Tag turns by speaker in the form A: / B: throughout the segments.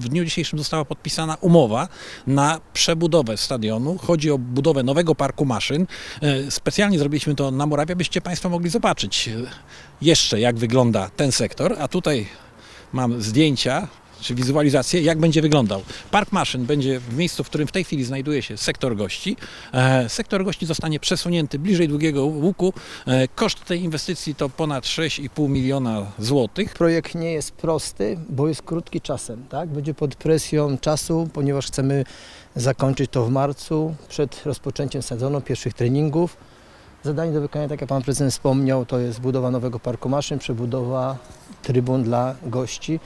A: w dniu dzisiejszym została podpisana umowa na przebudowę stadionu. Chodzi o budowę nowego parku maszyn. E, Specjalnie zrobiliśmy to na Morawie, byście Państwo mogli zobaczyć e, jeszcze, jak wygląda ten sektor. A tutaj mam zdjęcia czy wizualizację, jak będzie wyglądał. Park maszyn będzie w miejscu, w którym w tej chwili znajduje się sektor gości. E, Sektor gości zostanie przesunięty bliżej długiego łuku. E, Koszt tej inwestycji to ponad 6,5 miliona złotych.
B: Projekt nie jest prosty, bo jest krótki czasem, tak? Będzie pod presją czasu, ponieważ chcemy zakończyć to w marcu, przed rozpoczęciem sezonu, pierwszych treningów. Zadanie do wykonania, tak jak Pan Prezydent wspomniał, to jest budowa nowego parku maszyn, przebudowa trybun dla gości.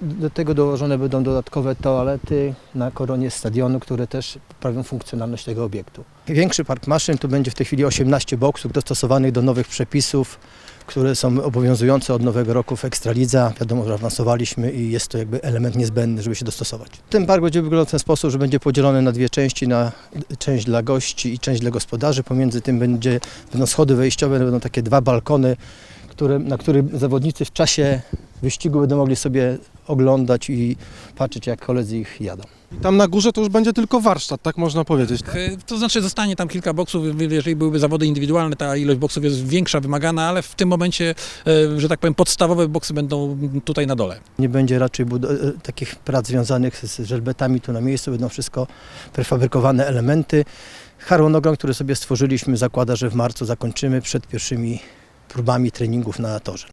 B: Do tego dołożone będą dodatkowe toalety na koronie stadionu, które też poprawią funkcjonalność tego obiektu. Większy park maszyn to będzie w tej chwili 18 boksów dostosowanych do nowych przepisów, które są obowiązujące od nowego roku w Ekstralidze. Wiadomo, że awansowaliśmy i jest to jakby element niezbędny, żeby się dostosować. Ten park będzie wyglądał w ten sposób, że będzie podzielony na dwie części, na część dla gości i część dla gospodarzy. Pomiędzy tym będzie, będą schody wejściowe, będą takie dwa balkony, które, na których zawodnicy w czasie wyścigu będą mogli sobie oglądać i patrzeć, jak koledzy ich jadą.
C: Tam na górze to już będzie tylko warsztat, tak można powiedzieć.
A: E, To znaczy zostanie tam kilka boksów, jeżeli byłyby zawody indywidualne, ta ilość boksów jest większa, wymagana, ale w tym momencie, e, że tak powiem, podstawowe boksy będą tutaj na dole.
B: Nie będzie raczej e, takich prac związanych z, z żelbetami tu na miejscu, będą wszystko prefabrykowane elementy. Harmonogram, który sobie stworzyliśmy zakłada, że w marcu zakończymy przed pierwszymi próbami treningów na torze.